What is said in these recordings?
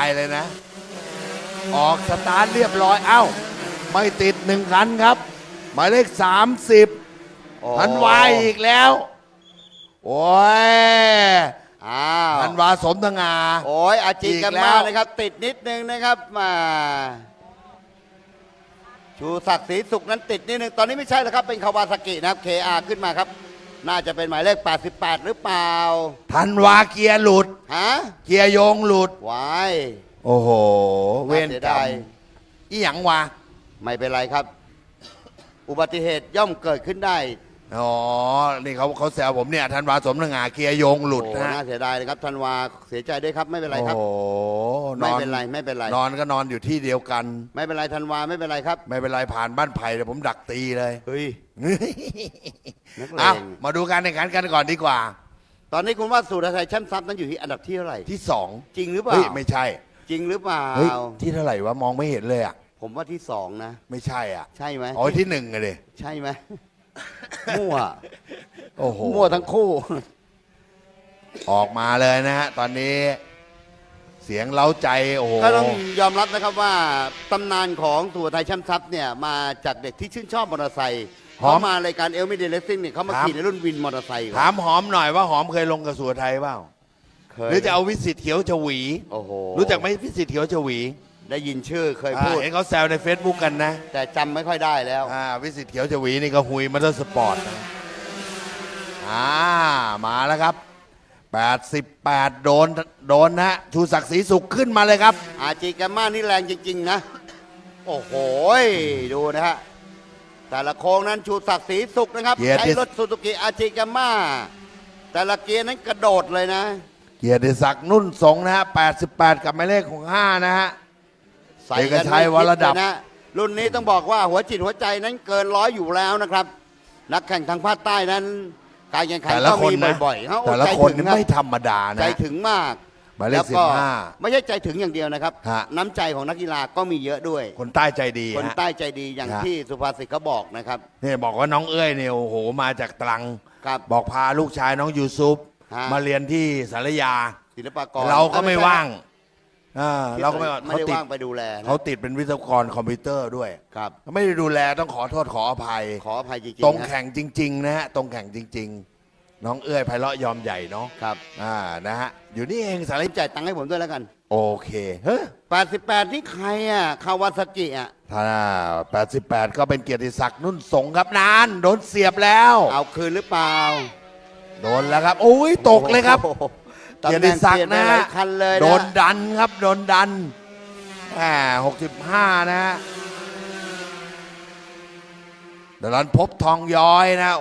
ไปเลยนะ ออกสตาร์ทเรียบร้อย เอ้า ไม่ติดหนึ่งคันครับ หมายเลข 30โอ้พันวายอีกแล้ว โอ้ยอ้าวพันวาสมทงา โอ้ยอาจิอีกกันแล้วมากนะครับ ติดนิดนึงนะครับมาชูศักดิ์ศรีสุขนั้นติดนิดนึง ตอนนี้ไม่ใช่แล้วครับ เป็นคาวาซากินะครับ KR ขึ้นมาครับ น่าจะเป็นหมายเลข 88 หรือเปล่าพันวาเกียร์หลุด ฮะเกียร์โยงหลุด วายโอ้โห เว้นสียกรรดามยอีหยังวะ ไม่เป็นไรครับ อุบัติเหตุย่อมเกิดขึ้นได้ อ๋อ นี่เขาเขาแซวผมเนี่ยธันวาสมทงาเกียร์โยงหลุดโอ้นะน่าเสียดายเลยครับธันวาเสียใจด้วยครับไม่เป็นไรครับ โอ้โหไม่เป็นไรไม่เป็นไร นอนก็นอนอยู่ที่เดียวกัน ไม่เป็นไรธันวาไม่เป็นไรครับ ไม่เป็นไรผ่านบ้านไผ่เดี๋ยวผมดักตีเลยเฮ้ยนักเลเอางมาดูการแข่งขันกันก่อนดีกว่า ตอนนี้คุณว่าสุรชัยแชมป์ทรัพย์นั้นอยู่ที่อันดับที่เท่าไหร่ที่สองจริงหรือเปล่าเฮ้ยไม่ใช่จริงหรือเปล่า เฮ้ยที่เท่าไหร่วะมองไม่เห็นเลยอะ ผมว่าที่สองนะ ไม่ใช่อะใช่ไหมอ๋อที่หนึ่งอะดิใช่ไหม มั่วโอ้โหมั่วทั้งคู่ ออกมาเลยนะฮะตอนนี้ เสียงเล้าใจโอ้โห ก็ต้องยอมรับนะครับว่าตำนานของตัวไทยแชมป์ทรัพย์เนี่ยมาจากเด็กที่ชื่นชอบมอเตอร์ไซค์เขามารายการเอลมิเดเลสซิ่งเนี่ยเขามาขี่ในรุ่นวินมอเตอร์ไซค์ก่อนถามหอมหน่อยว่าหอมเคยลงกระสวไทยเปล่าเคยหรือจะเอาวิสิตเขียวชวี โอ้โหรู้จักไหมวิสิตเขียวชวี ได้ยินชื่อเคยอ่าพูดเห็นเขาแซวใน Facebook กันนะแต่จำไม่ค่อยได้แล้ว อ่าวิสิตเขียวชวีนี่ก็หุยมอเตอร์สปอร์ตนะอ่ามาแล้วครับ 88 โดนโดนนะฮะชูศักดิ์ศรีสุขขึ้นมาเลยครับ อาจิกาม่านี่แรงจริง ๆ นะ โอ้โหดูนะฮะ แต่ละโค้งนั้นชูศักดิ์ศรีสุขนะครับเกียรติใช้รถซูซูกิอาจิกาม่าแต่ละเกียร์นั้นกระโดดเลยนะ เกียรติศักดิ์นุ่นสงนะฮะ 88 กับหมายเลขของ 5 นะฮะ ใส่เอกกันชัไม่ยคิวรดับ เลยนะรุ่นนี้ต้องบอกว่าหัวจิตหัวใจนั้นเกินร้อยอยู่แล้วนะครับ นักแข่งทางภาคใต้นั้น การแข่งขันแต่ละก็คนมีนะบ่อยๆเขาแต่ละใจคนถึนี่งครับไม่ธรรมดาใจนะถึงมากหมายเลขแล้วก็15ไม่ใช่ใจถึงอย่างเดียวนะครับ ฮะ น้ำใจของนักกีฬาก็มีเยอะด้วย คนใต้ใจดีคนฮะ ใต้ใจดีอย่างฮะ ที่สุภาษิตเขาบอกนะครับนี่บอกว่าน้องเอ้ยเนี่ยโอ้โหมาจากตรัง ครับบอกพาลูกชายน้องยูซุปฮะ มาเรียนที่สารยา ศิลปากรเราก็ไม่ใช่ว่าง อ่าที่เราก็ไม่ว่างไม่เขาได้ติดว่างไปดูแลนะเขาติดเป็นวิศวกรคอมพิวเตอร์ด้วยครับ ไม่ได้ดูแลต้องขอโทษขออภัย ขออภัยจริงตรงๆนะแข่งจริง ๆ นะฮะ ตรงแข่งจริง ๆ น้องเอ้ยไพเราะยอมใหญ่เนาะครับอ่านะฮะ อยู่นี่เองสารรีบจ่ายตังค์ให้ผมด้วยแล้วกัน โอเคเฮ้ย88 นี่ใครอะคาวาซากิอะถ้า88 ก็เป็นเกียรติศักดิ์นุ่นสงครับนาน โดนเสียบแล้ว เอาคืนหรือเปล่าโดนแล้วครับโอ้ยตกเลยครับ โอ้โห เกียรติศักดิ์ตำแหนะงเปลี่ยไปหลายคันเลยนะโดนดันครับ โดนดันแหม65นะฮะดารันพบทองย้อยนะ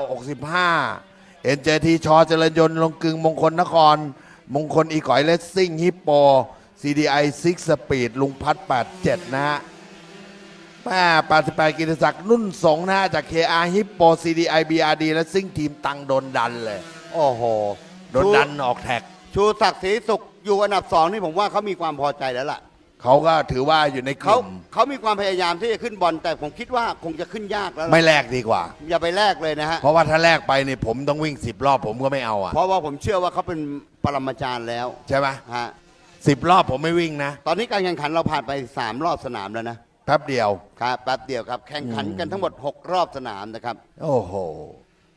65เอ็นเจทีชอเจริญยนต์ลงกึงมงคลนคร มงคลอีก่อยเลสซิ่งฮิปโป CDI 6 Speed ลุงพัด 87 นะฮะแม่88 กิติศักดิ์นุ่นสงนะฮะจาก KR ฮิปโป CDI BRD และซิ่งทีมตังโดนดันเลย โอ้โห โดนดันออกแท็ก ชูศักดิ์ศรีสุขอยู่อันดับสองนี่ผมว่าเขามีความพอใจแล้วล่ะเขาก็ถือว่าอยู่ในกเขาลุ่มเขามีความพยายามที่จะขึ้นบอลแต่ผมคิดว่าคงจะขึ้นยากแล้วล่ะไม่แลกดีกว่า อย่าไปแลกเลยนะฮะ เพราะว่าถ้าแลกไปเนี่ยผมต้องวิ่งสิบรอบผมก็ไม่เอาอะเพราะว่าผมเชื่อว่าเขาเป็นปรมาจารย์แล้วใช่ไหมฮะสิบรอบผมไม่วิ่งนะตอนนี้การแข่งขันเราผ่านไป 3 รอบสนามแล้วนะแป๊บเดียว ครับแป๊บเดียวครับแข่งขันกันทั้งหมด 6 รอบสนามนะครับ โอ้โห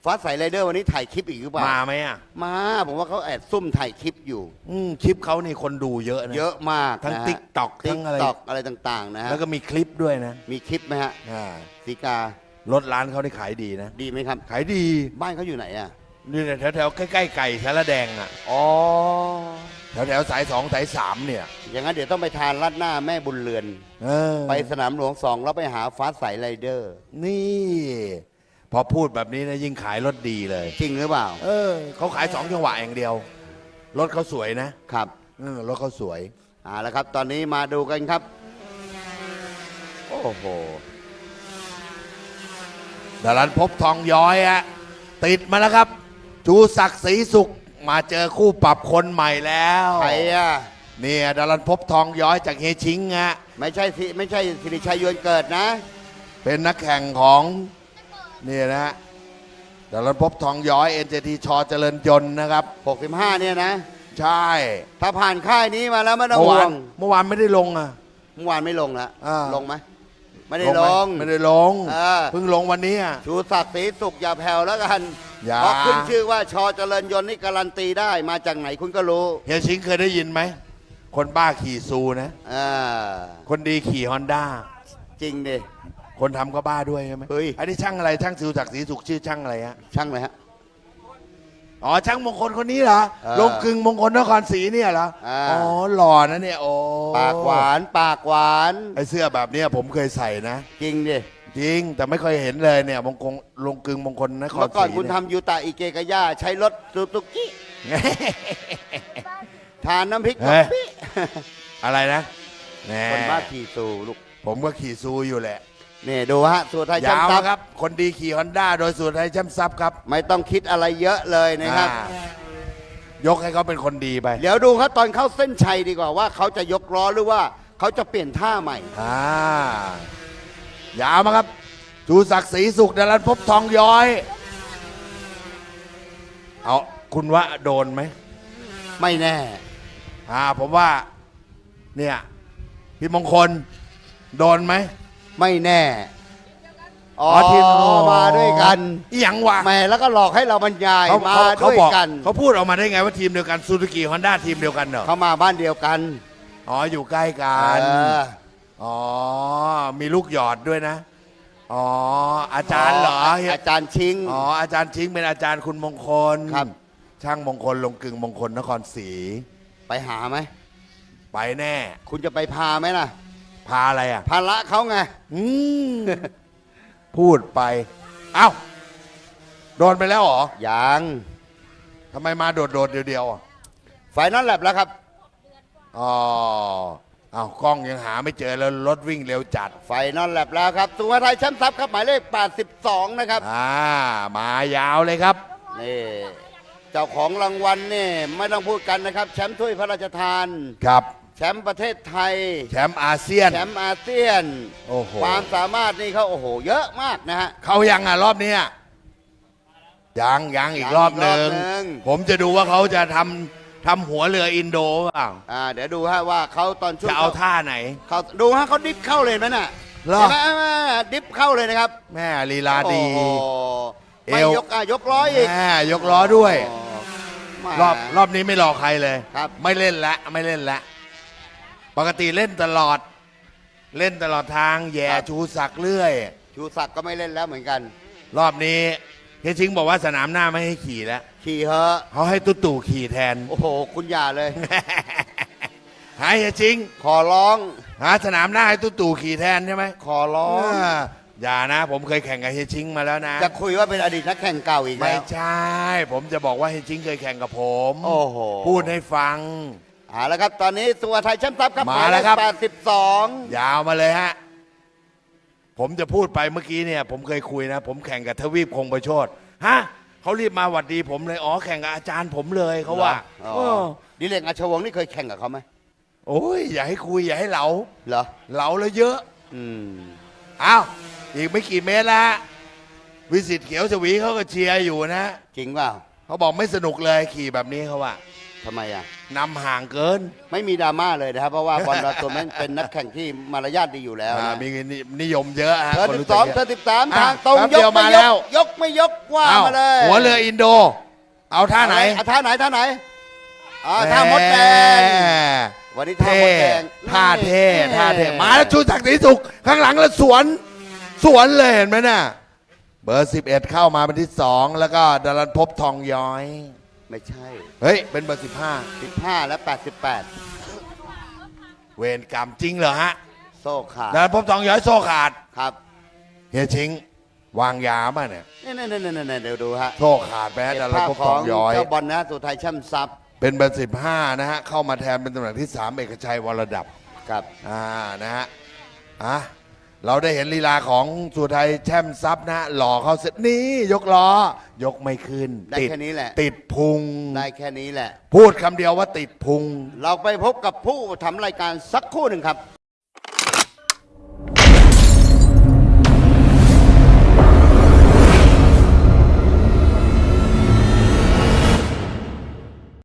ฟ้าใสไรเดอร์วันนี้ถ่ายคลิปอีกหรือเปล่ามาไหมอะมาผมว่าเขาแอบซุ่มถ่ายคลิปอยู่ อืมคลิปเขานี่คนดูเยอะนะ เยอะมากทั้งนะฮะ TikTok ทั้งอะไร TikTok อะไรต่างๆนะฮะแล้วก็มีคลิปด้วยนะมีคลิปไหมฮะอ่าสีการถร้านเขาได้ขายดีนะ ดีไหมครับ ขายดีบ้านเขาอยู่ไหนอะนี่แถวแถวๆใกล้ๆไก่สารแดงอะอ๋อแถวแถวๆสายสองสายสามเนี่ย อย่างนั้นเดี๋ยวต้องไปทานรัดหน้าแม่บุญเรือน เออไปสนามหลวงสองแล้วไปหาฟ้าใสไรเดอร์ นี่ พอพูดแบบนี้นะยิ่งขายรถดีเลย จริงหรือเปล่า เออเขาขายสองจังหวะอย่างเดียว รถเขาสวยนะครับเออรถเขาสวย เอาละครับ ตอนนี้มาดูกันครับ โอ้โหดารันพบทองย้อยฮะติดมาแล้วครับ จูศักดิ์ศรีสุขมาเจอคู่ปรับคนใหม่แล้วใครอะเนี่ยดารันพบทองย้อยจากเฮชิงฮะไม่ใช่สิไม่ใช่สิริชัยยวนเกิดนะ เป็นนักแข่งของเนี่ยนะฮะดารันพบทองย้อยเอ็นเจทีชอเจริญยนต์นะครับ 65 เนี่ยนะ ใช่ถ้าผ่านค่ายนี้มาแล้วไม่ต้องเมื่อห่วาวนงเมื่อวานไม่ได้ลงอะ เมื่อวานไม่ลงแล้วอ่า ลงไหมไม่ได้ไหลมงไม่ได้ลงเออ เพิ่งลงวันนี้อะ ชูศักดิ์ศรีสุขอย่าแผ่วแล้วกันอย่า เพราะขึ้นชื่อว่าชอเจริญยนต์นี่การันตีได้มาจากไหนคุณก็รู้เฮียชิงเคยได้ยินไหม คนบ้าขี่ซูนะ อ่าคนดีขี่ฮอนด้าจริงดิ คนทำก็บ้าด้วยใช่ไหมเฮ้ย อันนี้ช่างอะไรช่างซิวศักดิ์ศรีสุขชื่อช่างอะไรฮะ ช่างเลยฮะ อ๋อช่างมงคลคนนี้เหรอเออลงกึ่งมงคลนครศรีเนี่ยเหรออ่า อ๋อหล่อนะเนี่ยโอ้ปากหวานปากหวานไอเสื้อแบบเนี้ยผมเคยใส่นะ จริงดิจริง แต่ไม่เคยเห็นเลยเนี่ยมงคลลงกึ่งมงคลนครเมื่อก่อนศรีคุณเนี่ยทำยูตาอิเกกะย่าใช้รถซูซูกิทานน้ำพริกเฮ้ยกะปิอะไรนะแหน่คนบ้าขี่สูลูกผมก็ขี่ซูอยู่แหละ นี่ดูฮะสุไทยยาวจำทรัพนะครับ คนดีขี่ฮอนด้าโดยสูตรไทยแช่มซับครับไม่ต้องคิดอะไรเยอะเลยนะครับ อ่ายกให้เขาเป็นคนดีไปเดี๋ยวดูครับตอนเข้าเส้นชัยดีกว่าว่าเขาจะยกล้อหรือว่าเขาจะเปลี่ยนท่าใหม่ อ่ายาวมาครับชูศักดิ์ศรีสุขดารันพบทองย้อย เอาคุณว่าโดนไหมไม่แน่ อ่าผมว่า เนี่ยพี่มงคล โดนไหม ไม่แน่ อ๋อทีมอ๋อ มาด้วยกันอีหยังวะแหม่แล้วก็หลอกให้เราบรรยายเขามาเขาเขาด้วยบอกกัน เขาพูดออกมาได้ไงว่าทีมเดียวกันซูซูกิฮอนด้าทีมเดียวกันเหรอเขามาบ้านเดียวกันอ๋ออยู่ใกล้กันเอออ๋อมีลูกหยอดด้วยนะอ๋ออาจารย์เหรอเฮียอาจารย์ชิง อ๋ออาจารย์ชิงเป็นอาจารย์คุณมงคลครับ ช่างมงคลลงกึ่งมงคลนครศรีไปหาไหม ไปแน่ คุณจะไปพาไหมล่ะ พาอะไรอะ ภาระเขาไง อืม พูดไป เอ้า โดนไปแล้วเหรอยังทำไมมาโดดๆเดียวๆอะไฟนอลแลบแล้วครับ อ๋อเอ้าวกล้องยังหาไม่เจอแล้วรถวิ่งเร็วจัด ไฟนอลแลบแล้วครับสุภาไทยแชมป์ทรัพย์ครับหมายเลข 82 นะครับ อ่ามายาวเลยครับ นี่ เจ้าของรางวัลนี่ไม่ต้องพูดกันนะครับ แชมป์ถ้วยพระราชทาน ครับ แชมป์ประเทศไทย แชมป์อาเซียน แชมป์อาเซียน โอ้โห ความสามารถนี่เขาโอ้โห เยอะมากนะฮะ เขายังอะรอบเนี้ยยังยังอีกยังรอบหนึ่งอีกรอบหนึ่ง ผมจะดูว่าเขาจะทำทำหัวเรืออินโดเปล่าอ่าเดี๋ยวดูฮะว่าเขาตอนช่วงจะเอาท่าไหน เขาดูฮะเขาดิฟเข้าเลยไหมน่ะเหรอ เห็นไหมอ่าดิฟเข้าเลยนะครับแม่ลีลาดี โอ้โหไม่เอวยกอะยกร้อยอีกแม่ยกล้อด้วยโอ้แหม่รอบรอบนี้ไม่รอใครเลย ครับ ไม่เล่นละไม่เล่นละ ปกติเล่นตลอด เล่นตลอดทางแย่ชูศักดิ์เรื่อย ชูศักดิ์ก็ไม่เล่นแล้วเหมือนกัน รอบนี้เฮยชิงบอกว่าสนามหน้าไม่ให้ขี่แล้วขี่เหอะเขาให้ตุ๊ตู่ขี่แทน โอ้โห คุณอย่าเลย หายเฮยชิง ขอร้อง หาสนามหน้าให้ตุ๊ตู่ขี่แทนใช่ไหมขอร้องอ่าอย่านะ ผมเคยแข่งกับเฮยชิงมาแล้วนะ จะคุยว่าเป็นอดีตนักแข่งเก่าอีกไม่แล้ว ใช่ ผมจะบอกว่าเฮยชิงเคยแข่งกับผม โอ้โหพูดให้ฟัง เอาละครับ ตอนนี้ตัวไทยแชมป์ทรัพย์ครับมาแล้วครับแปดสิบสองยาวมาเลยฮะ ผมจะพูดไปเมื่อกี้เนี่ย ผมเคยคุยนะ ผมแข่งกับทวีปคงประโชดฮะเขารีบมาหวัดดีผมเลย อ๋อ แข่งกับอาจารย์ผมเลยเขาว่าอ๋อเออดิเลกอาชวงศ์นี่เคยแข่งกับเขาไหมโอ้ย อย่าให้คุย อย่าให้เหลา เหรอ เหลาแล้วเยอะ อืม อ้าว อีกไม่กี่เมตรละวิสิตเขียวชวีเขาก็เชียร์อยู่นะ จริงเปล่า เขาบอกไม่สนุกเลยขี่แบบนี้เขาว่า ทำไมอะ นำห่างเกินไม่มีดราม่าเลยนะครับ เพราะว่าบอลเราตัวนั้นเป็นนักแข่งที่มารยาทดีอยู่แล้วอ่านะมีนิยมเยอะฮะเธอคนสิบรู้สจัอกงเยอะเธอสิบสามอะทางตรงแป๊บยเดียวกไม่มายแล้กวยกไม่ยกว่าอ้าวมาเลยหัวเรืออินโด เอาท่าไหนอะท่าไหนท่าไหนอ่าท่ามดแดงแหมวันนี้ท่าเท่มดแดงท่าเท่นี่ท่าเท่มาแล้วชูศักดิ์ศรีสุข ข้างหลังแล้วสวน สวนเลยเห็นไหมน่ะ เบอร์ 11 เข้ามาเป็นที่ 2 แล้วก็ดารันพบทองย้อย ไม่ใช่ เฮ้ย เป็นเบอร์15 และ15เวรกรรมจริงเหรอฮะ88โซ่ขาดดารันพบทองย้อยโซ่ขาด ครับเฮียชิง วางยาป่ะเนี่ย นี่นี่นี่นี่เดี๋ยวดูฮะโซ่ขาดไปฮะเก็บดารันภาพพบขทอองงย้อย เจ้าบอลนะสุไทยแช่ำซับเป็นเบอร์15นะฮะ เข้ามาแทนเป็นตำแหน่งที่3เอกชัยวรดับ ครับ อ่า นะฮะ อะ เราได้เห็นลีลาของสุไทยแช่มซับนะฮะหล่อเขาเสร็จนี่ยกล้อ ยกไม่ขึ้นได้ติดแค่นี้แหละ ติดพุง ได้แค่นี้แหละ พูดคำเดียวว่าติดพุง เราไปพบกับผู้ทำรายการสักครู่หนึ่งครับ